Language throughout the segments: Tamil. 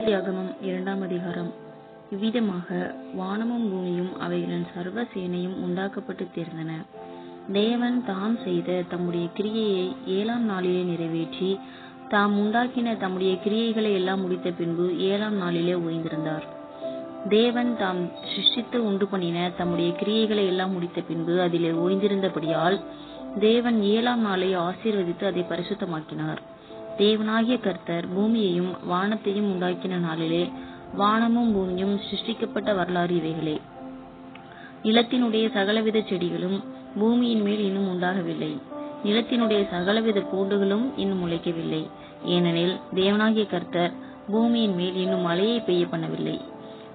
ஆதியாகமம் இரண்டாம் அதிகாரம். இவ்விதமாக வானமும் பூமியும் அவைகளின் சர்வ சேனையும் உண்டாக்கப்பட்டு தீர்ந்தன. தேவன் தாம் செய்த தம்முடைய கிரியையை ஏழாம் நாளிலே நிறைவேற்றி தாம் உண்டாக்கின தம்முடைய கிரியைகளை எல்லாம் முடித்த பின்பு ஏழாம் நாளிலே ஓய்ந்திருந்தார். தேவன் தாம் சிருஷ்டித்து உண்டு பண்ணின தம்முடைய கிரியைகளை எல்லாம் முடித்த பின்பு அதிலே ஓய்ந்திருந்தபடியால் தேவன் ஏழாம் நாளை ஆசீர்வதித்து அதை பரிசுத்தமாக்கினார். தேவனாகிய கர்த்தர் பூமியையும் வானத்தையும் உண்டாக்கின நாளிலே வானமும் பூமியும் சிருஷ்டிக்கப்பட்ட வரலாறு இவைகளே. நிலத்தினுடைய சகலவித செடிகளும் பூமியின் மேல் இன்னும் உண்டாகவில்லை. நிலத்தினுடைய சகலவித பூண்டுகளும் இன்னும் முளைக்கவில்லை. ஏனெனில் தேவனாகிய கர்த்தர் பூமியின் மேல் இன்னும் மழையை பெய்ய பண்ணவில்லை.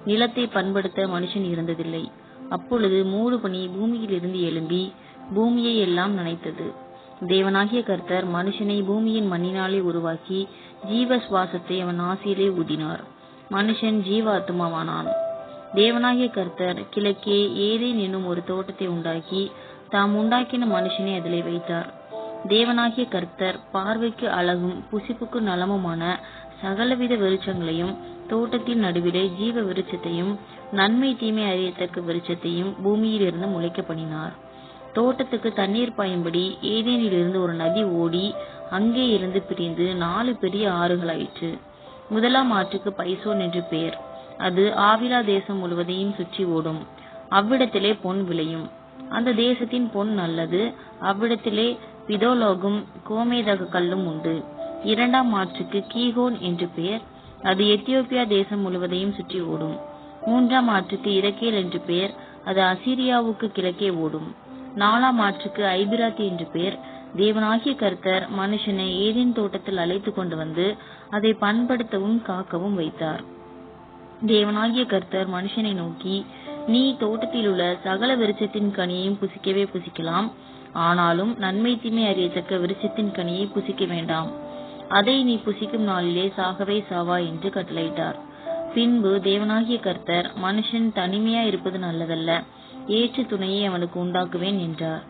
நிலத்தை பண்படுத்த மனுஷன் இருந்ததில்லை. அப்பொழுது மூடு பனி பூமியிலிருந்து எழும்பி பூமியை எல்லாம் நனைத்தது. தேவனாகிய கர்த்தர் மனுஷனை பூமியின் மண்ணினாலே உருவாக்கி ஜீவ சுவாசத்தை அவன் ஆசையிலே ஊதினார். மனுஷன் ஜீவாத்மாவானான். தேவனாகிய கர்த்தர் கிழக்கே ஏதேன் என்னும் ஒரு தோட்டத்தை உண்டாக்கி தாம் உண்டாக்கின மனுஷனை அதிலே வைத்தார். தேவனாகிய கர்த்தர் பார்வைக்கு அழகும் புசிப்புக்கு நலமுமான சகலவித விருட்சங்களையும் தோட்டத்தின் நடுவிலே ஜீவ விருட்சத்தையும் நன்மை தீமை அறியத்தக்க விருட்சத்தையும் பூமியிலிருந்து முளைக்க பண்ணினார். தோட்டத்துக்கு தண்ணீர் பாயும்படி ஏதேனிலிருந்து ஒரு நதி ஓடி அங்கே இருந்து பிரிந்து நாலு பெரிய ஆறுகளாயிற்று. முதலாம் ஆற்றுக்கு பைசோன் என்று பெயர். அது ஆவிலா தேசம் முழுவதையும் சுற்றி ஓடும். அவ்விடத்திலே பொன் விளையும். அந்த தேசத்தின் பொன் நல்லது. அவ்விடத்திலே பிதோலோகும் கோமேதக கல்லும் உண்டு. இரண்டாம் ஆற்றுக்கு கீகோன் என்று பெயர். அது எத்தியோப்பியா தேசம் முழுவதையும் சுற்றி ஓடும். மூன்றாம் ஆற்றுக்கு இரக்கேல் என்று பெயர். அது அசீரியாவுக்கு கிழக்கே ஓடும். நாலாம் ஆற்றுக்கு ஐபிராத்தி என்று பெயர் தேவனாகிய கர்த்தர் மனுஷனை ஏதேன் தோட்டத்தில் அழைத்து கொண்டு வந்து அதை பண்படுத்தவும் காக்கவும் வைத்தார். தேவனாகிய கர்த்தர் மனுஷனை நோக்கி நீ தோட்டத்தில் உள்ள சகல விருட்சத்தின் கனியையும் புசிக்கவே புசிக்கலாம். ஆனாலும் நன்மை தீமை அறியத்தக்க விருட்சத்தின் கனியை புசிக்க வேண்டாம். அதை நீ புசிக்கும் நாளிலே சாகவே சாவா என்று கட்டளையிட்டார். பின்பு தேவனாகிய கர்த்தர் மனுஷன் தனிமையா இருப்பது நல்லதல்ல. ஏற்று துணையை அவனுக்கு உண்டாக்குவேன் என்றார்.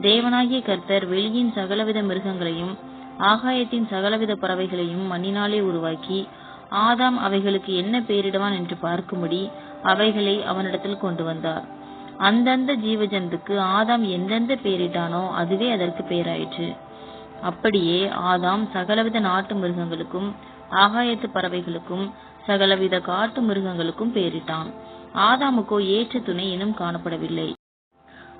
தேவனாகிய கர்த்தர் வெளியின் சகலவித மிருகங்களையும் ஆகாயத்தின் சகலவித பறவைகளையும் மண்ணினாலே உருவாக்கி ஆதாம் அவைகளுக்கு என்ன பெயரிடுவான் என்று பார்க்கும்படி அவைகளை அவனிடத்தில் கொண்டு வந்தார். அந்தந்த ஜீவஜந்துக்கு ஆதாம் எந்தெந்த பெயரிட்டானோ அதுவே அதற்கு பெயராயிற்று. அப்படியே ஆதாம் சகலவித நாட்டு மிருகங்களுக்கும் ஆகாயத்து பறவைகளுக்கும் சகலவித காட்டு மிருகங்களுக்கும் பெயரிட்டான். ஆதாமுக்கோ ஏற்ற துணை இனம் காணப்படவில்லை.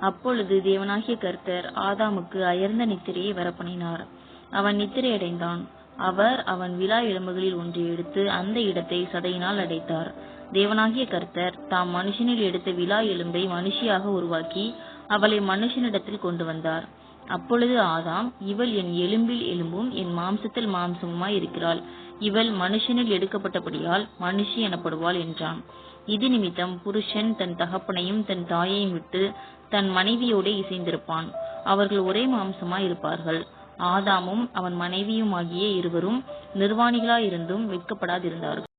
அப்பொழுது தேவனாகிய கர்த்தர் ஆதாமுக்கு அயர்ந்த நித்திரையை வரப்பணினார். அவன் நித்திரையடைந்தான். அவர் அவன் விழா எலும்புகளில் ஒன்றை எடுத்து அந்த இடத்தை சதையினால் அடைத்தார். தேவனாகிய கர்த்தர் தாம் மனுஷனில் எடுத்த விழா எலும்பை மனுஷியாக உருவாக்கி அவளை மனுஷனிடத்தில் கொண்டு வந்தார். அப்பொழுது ஆதாம் இவள் என் எலும்பில் எலும்பும் என் மாம்சத்தில் மாம்சமுமாய் இருக்கிறாள். இவள் மனுஷனில் எடுக்கப்பட்டபடியால் மனுஷி எனப்படுவாள் என்றான். இது நிமித்தம் புருஷன் தன் தகப்பனையும் தன் தாயையும் விட்டு தன் மனைவியோடு இசைந்திருப்பான். அவர்கள் ஒரே மாம்சமாய் இருப்பார்கள். ஆதாமும் அவன் மனைவியுமாகிய இருவரும் நிர்வாணிகளாயிருந்தும் வெட்கப்படாதிருந்தார்கள்.